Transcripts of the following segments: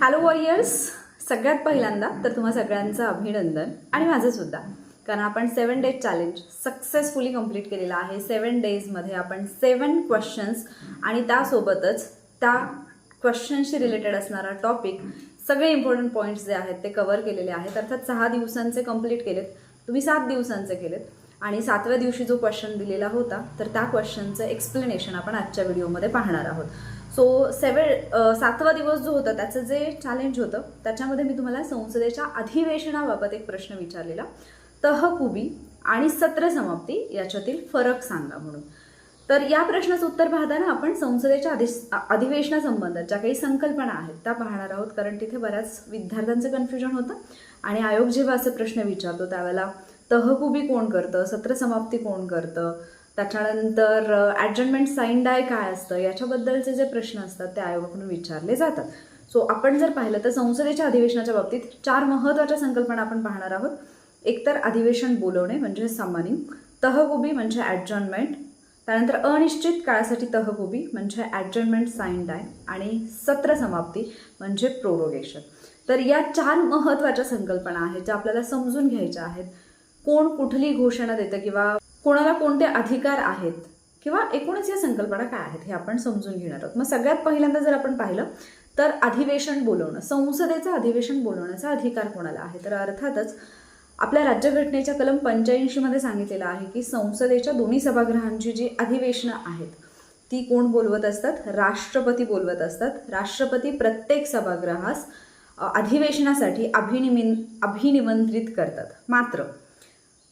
Hello warriors सगळ्यात पहिल्यांदा तर तुम्हा सगळ्यांचं अभिनंदन आणि माझं सुद्धा. कारण आपण seven days challenge successfully complete केलेलं आहे. सेवन डेजमध्ये आपण सेवन क्वेश्चन्स आणि त्यासोबतच त्या क्वेश्चन्सशी रिलेटेड असणारा टॉपिक सगळे इम्पॉर्टंट पॉईंट्स जे आहेत ते कव्हर केलेले आहेत. अर्थात सहा दिवसांचे कंप्लीट केलेत. तुम्ही सात दिवसांचे केलेत. आणि सातव्या दिवशी जो क्वेश्चन दिलेला होता तर त्या क्वेश्चनचं एक्सप्लेनेशन आपण आजच्या व्हिडिओमध्ये पाहणार आहोत. सो सेवन सातवा दिवस जो होता त्याचं जे चॅलेंज होतं त्याच्यामध्ये मी तुम्हाला संसदेच्या अधिवेशनाबाबत एक प्रश्न विचारलेला. तहकुबी आणि सत्र समाप्ती याच्यातील फरक सांगा म्हणून. तर या प्रश्नाचं उत्तर पाहताना आपण संसदेच्या अधि अधिवेशनासंबंधात ज्या काही संकल्पना आहेत त्या पाहणार आहोत. कारण तिथे बऱ्याच विद्यार्थ्यांचं कन्फ्युजन होतं. आणि आयोग जेव्हा असे प्रश्न विचारतो त्यावेळेला तहकुबी कोण करतं सत्र समाप्ती कोण करतं त्याच्यानंतर ॲडजमेंट साईन डाय काय असतं? याच्याबद्दलचे जे प्रश्न असतात ते आयोगाकडून विचारले जातात. सो आपण जर पाहिलं तर संसदेच्या अधिवेशनाच्या बाबतीत चार महत्त्वाच्या संकल्पना आपण पाहणार आहोत. एकतर अधिवेशन बोलवणे म्हणजे सामानिंग तहकुबी म्हणजे ॲडजॉनमेंट त्यानंतर अनिश्चित काळासाठी तहकुबी म्हणजे ॲडजमेंट साईन डाय आणि सत्र समाप्ती म्हणजे प्रोरोगेशन तर या चार महत्त्वाच्या संकल्पना आहेत ज्या आपल्याला समजून घ्यायच्या आहेत. कोण कुठली घोषणा देतं किंवा कोणाला कोणते अधिकार आहेत? किंवा एकूणच या संकल्पना काय आहेत हे आपण समजून घेणार आहोत. मग सगळ्यात पहिल्यांदा जर आपण पाहिलं तर अधिवेशन बोलवणं संसदेचं अधिवेशन बोलवण्याचा अधिकार कोणाला आहे? तर अर्थातच आपल्या राज्यघटनेच्या कलम पंच्याऐंशीमध्ये सांगितलेलं आहे की संसदेच्या दोन्ही सभागृहांची जी अधिवेशनं आहेत ती कोण बोलवत असतात? राष्ट्रपती बोलवत असतात. राष्ट्रपती प्रत्येक सभागृहास अधिवेशनासाठी अभिनिमिन अभिनिमंत्रित करतात. मात्र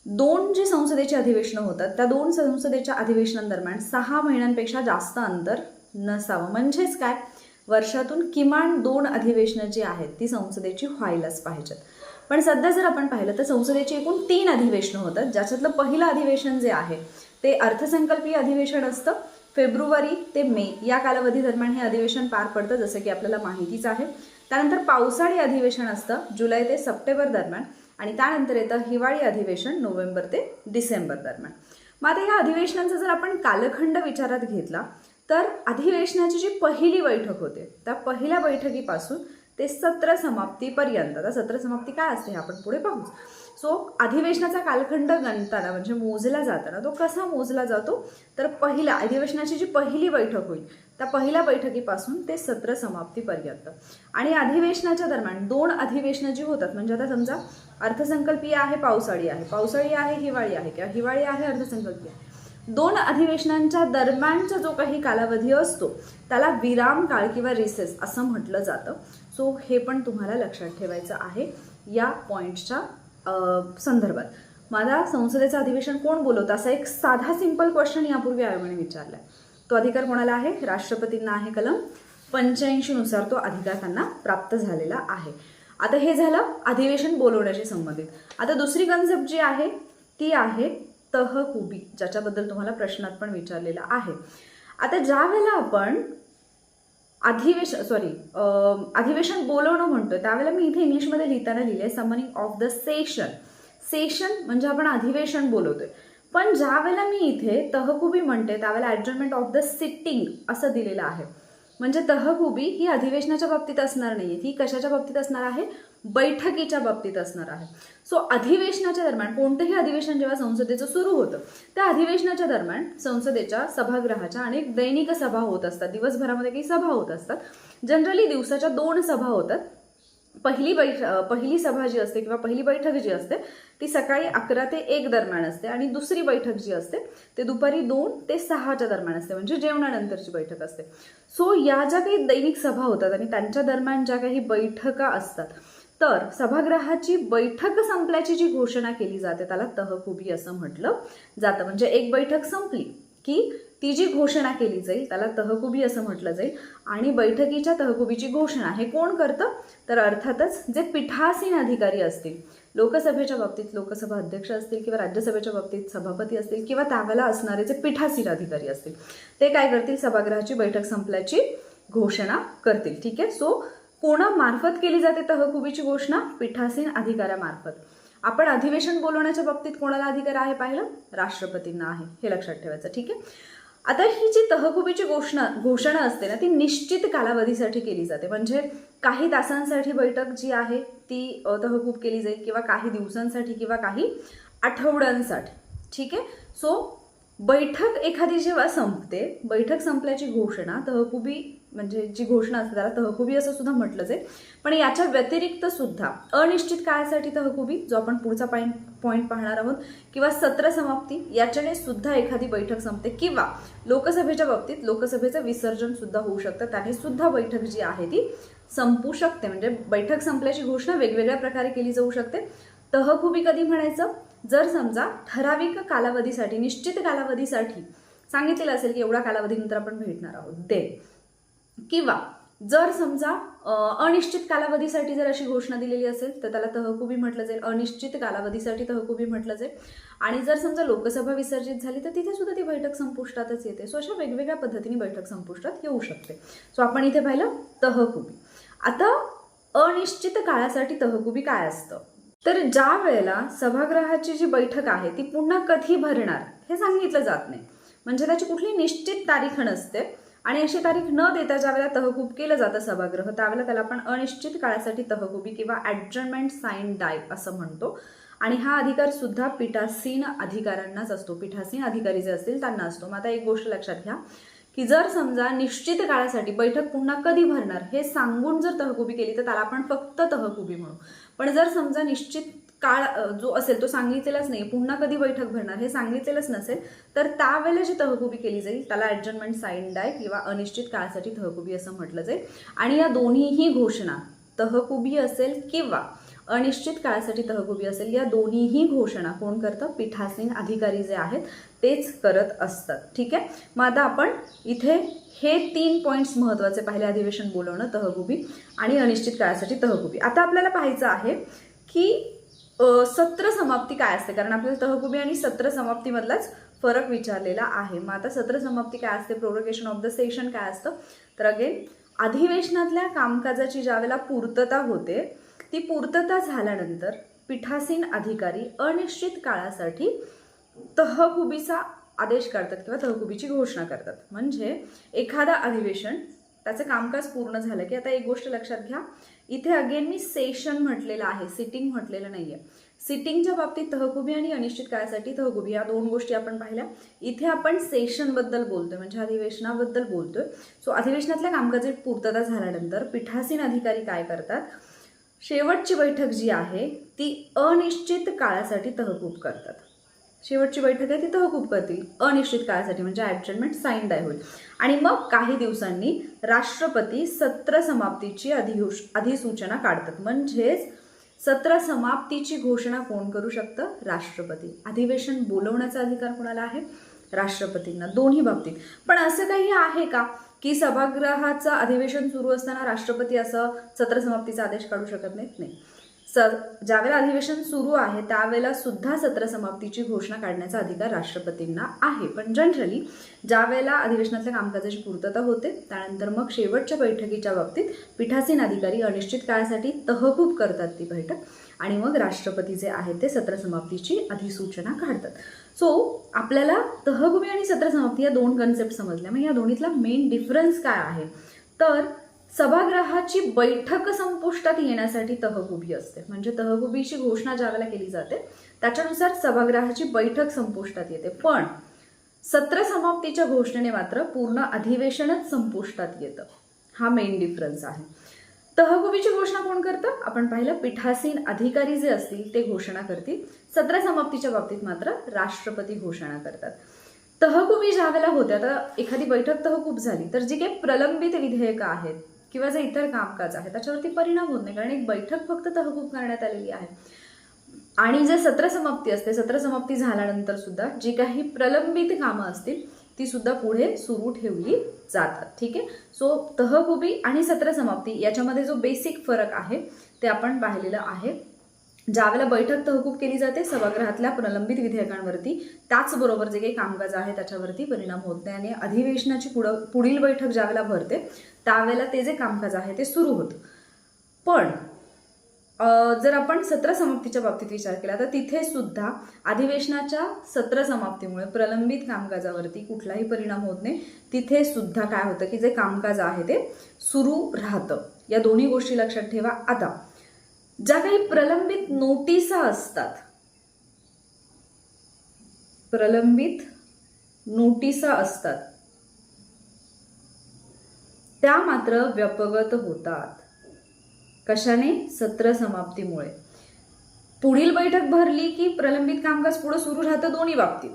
दोन जे संसदेची अधिवेशनं होतात त्या दोन संसदेच्या अधिवेशनांदरम्यान सहा महिन्यांपेक्षा जास्त अंतर नसावं. म्हणजेच काय? वर्षातून किमान दोन अधिवेशनं जी आहेत ती संसदेची व्हायलाच पाहिजेत. पण सध्या जर आपण पाहिलं तर संसदेची एकूण तीन अधिवेशनं होतात ज्याच्यातलं पहिलं अधिवेशन जे आहे ते अर्थसंकल्पीय अधिवेशन असतं. फेब्रुवारी ते मे या कालावधी दरम्यान हे अधिवेशन पार पडतं जसं की आपल्याला माहितीच आहे. त्यानंतर पावसाळी अधिवेशन असतं जुलै ते सप्टेंबर दरम्यान. आणि त्यानंतर येतं हिवाळी अधिवेशन नोव्हेंबर ते डिसेंबर दरम्यान. मग आता या अधिवेशनांचा जर आपण कालखंड विचारात घेतला तर अधिवेशनाची जी पहिली बैठक होते त्या पहिल्या बैठकीपासून ते सत्र समाप्तीपर्यंत. आता सत्र समाप्ती काय असते हे आपण पुढे पाहू सो अधिवेशनाचा कालखंड गणताना म्हणजे मोजला जाताना तो कसा मोजला जातो? तर पहिल्या अधिवेशनाची जी पहिली बैठक होईल त्या पहिल्या बैठकीपासून ते सत्र समाप्तीपर्यंत. आणि अधिवेशनाच्या दरम्यान दोन अधिवेशनं जी होतात म्हणजे आता समजा अर्थसंकल्पीय आहे पावसाळी आहे. पावसाळी आहे हिवाळी आहे किंवा हिवाळी आहे अर्थसंकल्पीय आहे. दोन अधिवेशनांच्या दरम्यानचा जो काही कालावधी असतो त्याला विराम काळ किंवा रिसेस असं म्हटलं जातं. सो हे पण तुम्हाला लक्षात ठेवायचं आहे या पॉईंटच्या संदर्भात. मला संसदेचं अधिवेशन कोण बोलवतं? असा एक साधा सिंपल क्वेश्चन यापूर्वी आयोगाने विचारला तो अधिकार कोणाला आहे? राष्ट्रपतींना आहे कलम पंच्याऐंशीनुसार तो अधिकार त्यांना प्राप्त झालेला आहे. आता हे झालं अधिवेशन बोलवण्याशी संबंधित. आता दुसरी कन्सेप्ट जी आहे ती आहे तहकुबी ज्याच्याबद्दल तुम्हाला प्रश्नात पण विचारलेला आहे. आता ज्या वेळेला आपण अधिवेशन सॉरी अधिवेशन बोलवणं म्हणतोय. त्यावेळेला मी इथे इंग्लिशमध्ये लिहिताना लिहिले summoning of the session session म्हणजे आपण अधिवेशन बोलवतोय. पण ज्या वेळेला मी इथे तहकुबी म्हणते त्यावेळेला ॲडजमेंट ऑफ द सिटिंग असं दिलेलं आहे. म्हणजे तहकुबी ही अधिवेशनाच्या बाबतीत असणार नाही ही कशाच्या बाबतीत असणार आहे? बैठकीच्या बाबतीत असणार आहे. सो अधिवेशनाच्या दरम्यान कोणतंही अधिवेशन जेव्हा संसदेचं सुरू होतं त्या अधिवेशनाच्या दरम्यान संसदेच्या सभागृहाच्या अनेक दैनिक सभा होत असतात. दिवसभरामध्ये काही सभा होत असतात. जनरली दिवसाच्या दोन सभा होतात. पहिली बैठ पहिली सभा जी असते किंवा पहिली बैठक जी असते ती सकाळी अकरा ते एक दरम्यान असते आणि दुसरी बैठक जी असते ते दुपारी दोन ते सहाच्या दरम्यान असते म्हणजे जेवणानंतरची बैठक असते. सो या ज्या काही दैनिक सभा होतात आणि त्यांच्या दरम्यान ज्या काही बैठका असतात तर सभागृहाची बैठक संपल्याची जी घोषणा केली जाते त्याला तहकुबी असं म्हटलं जातं. म्हणजे एक बैठक संपली की ती जी घोषणा केली जाईल त्याला तहकुबी असं म्हटलं जाईल आणि बैठकीच्या तहकुबीची घोषणा. हे कोण करतं? तर अर्थातच जे पीठासीन अधिकारी असतील लोकसभेच्या बाबतीत लोकसभा अध्यक्ष असतील किंवा राज्यसभेच्या बाबतीत सभापती असतील किंवा त्यावेळेला असणारे जे पीठासीन अधिकारी असतील ते काय करतील? सभागृहाची बैठक संपल्याची घोषणा करतील. ठीक आहे? सो कोणामार्फत केली जाते तहकुबीची घोषणा? पीठासीन अधिकाऱ्यामार्फत. आपण अधिवेशन बोलवण्याच्या बाबतीत कोणाला अधिकार आहे पाहिलं? राष्ट्रपतींना आहे. हे लक्षात ठेवायचं. ठीक आहे? आता ही जी तहकुबीची घोषणा घोषणा असते ना ती निश्चित कालावधीसाठी केली जाते. म्हणजे काही तासांसाठी बैठक जी आहे ती तहकूब केली जाईल किंवा काही दिवसांसाठी किंवा काही आठवड्यांसाठी. ठीक आहे? सो बैठक एखादी जेव्हा संपते बैठक संपल्याची घोषणा तहकुबी म्हणजे जी घोषणा असते त्याला तहकुबी असं सुद्धा म्हटलं जाईल पण याच्या व्यतिरिक्त सुद्धा अनिश्चित काळासाठी तहकुबी जो आपण पुढचा पॉईंट पॉईंट पाहणार आहोत किंवा सत्र समाप्ती याच्याने सुद्धा एखादी बैठक संपते किंवा लोकसभेच्या बाबतीत लोकसभेचं विसर्जन सुद्धा होऊ शकतं. त्याने सुद्धा बैठक जी आहे ती संपू शकते. म्हणजे बैठक संपल्याची घोषणा वेगवेगळ्या प्रकारे केली जाऊ शकते. तहकुबी कधी म्हणायचं? जर समजा ठराविक कालावधीसाठी निश्चित कालावधीसाठी सांगितलेलं असेल की एवढा कालावधीनंतर आपण भेटणार आहोत दे किंवा जर समजा अनिश्चित कालावधीसाठी जर अशी घोषणा दिलेली असेल तर त्याला तहकुबी म्हटलं जाईल. अनिश्चित कालावधीसाठी तहकुबी म्हटलं जाईल. आणि जर समजा लोकसभा विसर्जित झाली तर तिथे सुद्धा ती बैठक संपुष्टातच येते. सो अशा वेगवेगळ्या पद्धतीने बैठक संपुष्टात येऊ शकते. सो आपण इथे पाहिलं तहकुबी. आता अनिश्चित काळासाठी तहकुबी काय असतं? तर ज्या वेळेला सभागृहाची जी बैठक आहे ती पुन्हा कधी भरणार हे सांगितलं जात नाही. म्हणजे त्याची कुठली निश्चित तारीख नसते. आणि अशी तारीख न देता ज्या वेळेला तहकूब केलं जातं सभागृह त्यावेळेला त्याला आपण अनिश्चित काळासाठी तहकुबी किंवा ॲडजमेंट साईन डाय असं म्हणतो. आणि हा अधिकार सुद्धा पीठासीन अधिकाऱ्यांनाच असतो. पीठासीन अधिकारी जे असतील त्यांना असतो. मग आता एक गोष्ट लक्षात घ्या की जर समजा निश्चित काळासाठी बैठक पुन्हा कधी भरणार हे सांगून जर तहकुबी केली तर त्याला आपण फक्त तहकुबी म्हणू. पण जर समजा निश्चित काळ जो असेल तो सांगितलेलाच नाही पुन्हा कधी बैठक भरणार हे सांगितलेलंच नसेल. तर त्यावेळेला जी तहकुबी केली जाईल त्याला ॲडजमेंट साईन डाय किंवा अनिश्चित काळासाठी तहकुबी असं म्हटलं जाईल. आणि या दोन्हीही घोषणा तहकुबी असेल किंवा अनिश्चित काळासाठी तहकुबी असेल या दोन्हीही घोषणा कोण करतं? पीठासीन अधिकारी जे आहेत तेच करत असतात. ठीक आहे? मग आता आपण इथे हे तीन पॉईंट्स महत्त्वाचे पहिले अधिवेशन बोलवणं तहकुबी आणि अनिश्चित काळासाठी तहकुबी. आता आपल्याला पाहायचं आहे की सत्र समाप्ती काय असते? कारण आपल्याला तहकुबी आणि सत्र समाप्तीमधलाच फरक विचारलेला आहे. मग आता सत्र समाप्ती काय असते? प्रोरोगेशन ऑफ द सेशन काय असतं? तर अगेन अधिवेशनातल्या कामकाजाची ज्यावेळेला पूर्तता होते ती पूर्तता झाल्यानंतर पीठासीन अधिकारी अनिश्चित काळासाठी तहकुबीचा आदेश करतात किंवा तहकुबीची घोषणा करतात. म्हणजे एखादा अधिवेशन त्याचं कामकाज पूर्ण झालं की आता एक गोष्ट लक्षात घ्या इथे अगेन मी सेशन म्हटलेलं आहे सिटिंग म्हटलेलं नाही आहे सिटिंगच्या बाबतीत तहकुबी आणि अनिश्चित काळासाठी तहकुबी या दोन गोष्टी आपण पाहिल्या. इथे आपण सेशनबद्दल बोलतोय म्हणजे अधिवेशनाबद्दल बोलतोय. सो अधिवेशनातल्या कामकाजात पूर्तता झाल्यानंतर पीठासीन अधिकारी काय करतात? शेवटची बैठक जी आहे ती अनिश्चित काळासाठी तहकूब करतात. शेवटची बैठक आहे तिथं हुकूप करतील. अनिश्चित काळासाठी म्हणजे ॲडजमेंट साईन डाय होईल. आणि मग काही दिवसांनी राष्ट्रपती सत्र समाप्तीची अधिघोष अधिसूचना काढतात. म्हणजेच सत्र समाप्तीची घोषणा कोण करू शकतं? राष्ट्रपती. अधिवेशन बोलवण्याचा अधिकार कोणाला आहे? राष्ट्रपतींना. दोन्ही बाबतीत. पण असं काही आहे का की सभागृहाचं अधिवेशन सुरू असताना राष्ट्रपती असं सत्र समाप्तीचा आदेश काढू शकत नाहीत? नाही. स ज्यावेळेला अधिवेशन सुरू आहे त्यावेळेला सुद्धा सत्र समाप्तीची घोषणा काढण्याचा अधिकार राष्ट्रपतींना आहे. पण जनरली ज्यावेळेला अधिवेशनातल्या कामकाजाची पूर्तता होते त्यानंतर मग शेवटच्या बैठकीच्या बाबतीत पीठासीन अधिकारी अनिश्चित काळासाठी तहकूब करतात ती बैठक आणि मग राष्ट्रपती जे आहेत ते सत्र समाप्तीची अधिसूचना काढतात. सो आपल्याला तहकुबी आणि सत्र समाप्ती या दोन कन्सेप्ट समजल्या. मग या दोन्हीतला मेन डिफरन्स काय आहे? तर सभागृहाची बैठक संपुष्टात येण्यासाठी तहकुबी असते. म्हणजे तहकुबीची घोषणा ज्यावेळेला केली जाते त्याच्यानुसार सभागृहाची बैठक संपुष्टात येते. पण सत्र समाप्तीच्या घोषणेने मात्र पूर्ण अधिवेशनच संपुष्टात येतं. हा मेन डिफरन्स आहे. तहकुबीची घोषणा कोण करतं? आपण पाहिलं पीठासीन अधिकारी जे असतील ते घोषणा करतील. सत्र समाप्तीच्या बाबतीत मात्र राष्ट्रपती घोषणा करतात. तहकुबी ज्या वेळेला होत्या तर एखादी बैठक तहकूब झाली तर जी काही प्रलंबित विधेयकं आहेत किंवा जे इतर कामकाज आहे त्याच्यावरती परिणाम होत नाही. कारण एक बैठक फक्त तहकूब करण्यात आलेली आहे. आणि जे सत्र समाप्ती असते सत्र समाप्ती झाल्यानंतर सुद्धा जी काही प्रलंबित कामं असतील ती सुद्धा पुढे सुरू ठेवली जातात. ठीक आहे? सो तहकुबी आणि सत्र समाप्ती याच्यामध्ये जो बेसिक फरक आहे ते आपण पाहिलेलं आहे. ज्यावेळेला बैठक तहकूब केली जाते सभागृहातल्या प्रलंबित विधेयकांवरती त्याचबरोबर जे काही कामकाज आहे त्याच्यावरती परिणाम होत नाही आणि अधिवेशनाची पुढं पुढील बैठक ज्यावेळेला भरते त्यावेळेला ते जे कामकाज आहे ते सुरू होतं. पण जर आपण सत्र समाप्तीच्या बाबतीत विचार केला तर तिथे सुद्धा अधिवेशनाच्या सत्र समाप्तीमुळे प्रलंबित कामकाजावरती कुठलाही परिणाम होत नाही. तिथे सुद्धा काय होतं की जे कामकाज आहे ते सुरू राहतं. या दोन्ही गोष्टी लक्षात ठेवा. आता ज्या काही प्रलंबित नोटिसा असतात प्रलंबित नोटिसा असतात त्या मात्र व्यपगत होतात. कशाने? सत्र समाप्तीमुळे. पुढील बैठक भरली की प्रलंबित कामकाज पुढे सुरू राहतं दोन्ही बाबतीत.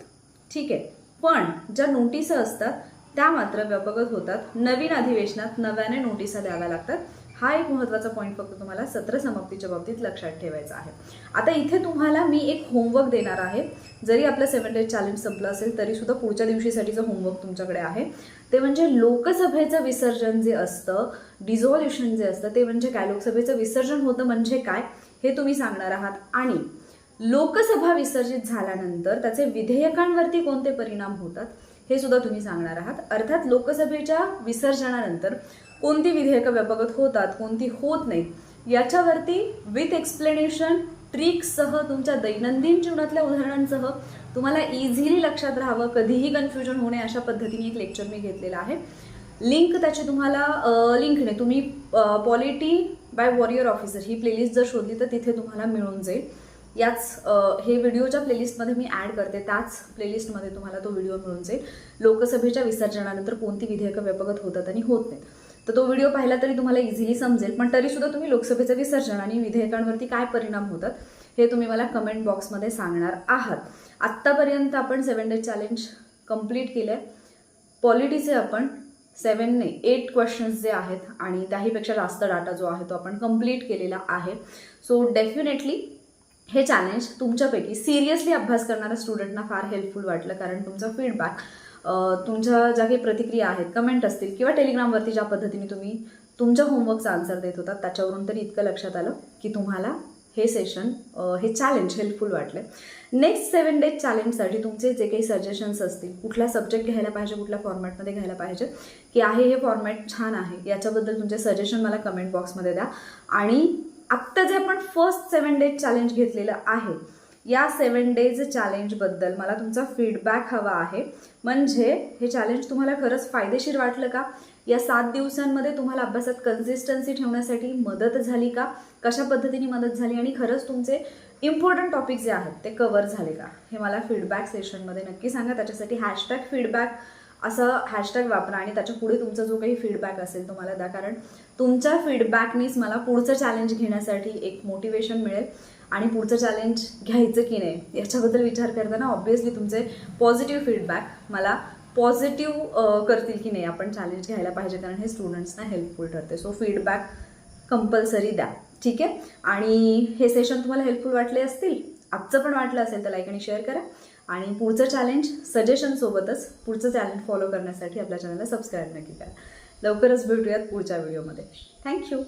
ठीक आहे. पण ज्या नोटिसा असतात त्या मात्र व्यपगत होतात. नवीन अधिवेशनात नव्याने नोटिसा द्याव्या लागतात. हा एक महत्त्वाचा पॉईंट फक्त तुम्हाला सत्र समाप्तीच्या बाबतीत लक्षात ठेवायचा आहे. आता इथे तुम्हाला मी एक होमवर्क देणार आहे. जरी आपलं सेवन डेज चॅलेंज संपलं असेल तरीसुद्धा पुढच्या दिवशीसाठीचं होमवर्क तुमच्याकडे आहे. ते म्हणजे लोकसभेचं विसर्जन जे असतं डिझॉल्युशन जे असतं ते म्हणजे काय? लोकसभेचं विसर्जन होतं म्हणजे काय? हे तुम्ही सांगणार आहात. आणि लोकसभा विसर्जित झाल्यानंतर त्याचे विधेयकांवरती कोणते परिणाम होतात हे सुद्धा तुम्ही सांगणार आहात. अर्थात लोकसभेच्या विसर्जनानंतर कोणती विधेयकं व्यापगत होतात कोणती होत नाहीत याच्यावरती विथ एक्सप्लेनेशन ट्रिक्ससह तुमच्या दैनंदिन जीवनातल्या उदाहरणांसह तुम्हाला इझिली लक्षात राहावं कधीही कन्फ्युजन होणे अशा पद्धतीने एक लेक्चर मी घेतलेलं आहे. लिंक त्याची तुम्हाला लिंक नाही तुम्ही पॉलिटी बाय वॉरियर ऑफिसर ही प्लेलिस्ट जर शोधली तर तिथे तुम्हाला मिळून जाईल. याच हे व्हिडिओच्या प्लेलिस्टमध्ये मी ॲड करते त्याच प्लेलिस्टमध्ये तुम्हाला तो व्हिडिओ मिळून जाईल. लोकसभेच्या विसर्जनानंतर कोणती विधेयकं व्यापकत होतात आणि होत नाहीत. तर तो व्हिडिओ पाहिला तरी तुम्हाला इझिली समजेल. पण तरीसुद्धा तुम्ही लोकसभेचं विसर्जन आणि विधेयकांवरती काय परिणाम होतात हे तुम्ही मला कमेंट बॉक्समध्ये सांगणार आहात. आत्तापर्यंत आपण सेवन डेज चॅलेंज कंप्लीट केलं आहे पॉलिटीचे आपण सेवन एट क्वेश्चन्स जे आहेत आणि त्याहीपेक्षा जास्त डाटा जो आहे तो आपण कंप्लीट केलेला आहे. सो डेफिनेटली हे चॅलेंज तुमच्यापैकी सिरियसली अभ्यास करणाऱ्या स्टुडंटना फार हेल्पफुल वाटलं कारण तुमचा फीडबॅक तुमच्या ज्या काही प्रतिक्रिया आहेत कमेंट असतील किंवा टेलिग्रामवरती ज्या पद्धतीने तुम्ही तुमच्या होमवर्कचा आन्सर देत होता त्याच्यावरून तरी इतकं लक्षात आलं की तुम्हाला हे सेशन हे चॅलेंज हेल्पफुल वाटले नेक्स्ट सेवन डेज चॅलेंजसाठी तुमचे जे काही सजेशन्स असतील कुठला सब्जेक्ट घ्यायला पाहिजे कुठल्या फॉर्मॅटमध्ये घ्यायला पाहिजे की आहे हे फॉर्मॅट छान आहे याच्याबद्दल तुमचे सजेशन मला कमेंट बॉक्समध्ये द्या. आणि आत्ता जे आपण फर्स्ट सेवन डेज चॅलेंज घेतलेलं आहे या सेवन डेज चॅलेंजबद्दल मला तुमचा फीडबॅक हवा आहे. म्हणजे हे चॅलेंज तुम्हाला खरंच फायदेशीर वाटलं का? या सात दिवसांमध्ये तुम्हाला अभ्यासात कन्सिस्टन्सी ठेवण्यासाठी मदत झाली का? कशा पद्धतीने मदत झाली आणि खरंच तुमचे इम्पॉर्टंट टॉपिक जे आहेत ते कवर झाले का? हे मला फीडबॅक सेशनमध्ये नक्की सांगा. त्याच्यासाठी हॅशटॅग फीडबॅक असं हॅशटॅग वापरा आणि त्याच्या पुढे तुमचा जो काही फीडबॅक असेल तो मला द्या. कारण तुमच्या फीडबॅकनीच मला पुढचं चॅलेंज घेण्यासाठी एक मोटिवेशन मिळेल. आणि पुढचं चॅलेंज घ्यायचं की नाही याच्याबद्दल विचार करताना ऑब्व्हियसली तुमचे पॉझिटिव्ह फीडबॅक मला पॉझिटिव्ह करतील की नाही आपण चॅलेंज घ्यायला पाहिजे कारण हे स्टुडंट्सना हेल्पफुल ठरते. सो फीडबॅक कंपल्सरी द्या. ठीक आहे? आणि हे सेशन तुम्हाला हेल्पफुल वाटले असतील आजचं पण वाटलं असेल तर लाईक आणि शेअर करा. आणि पुढचं चॅलेंज सजेशनसोबतच पुढचं चॅलेंज फॉलो करण्यासाठी आपल्या चॅनलला सबस्क्राईब नक्की करा. लवकरच भेटूयात पुढच्या व्हिडिओमध्ये थँक्यू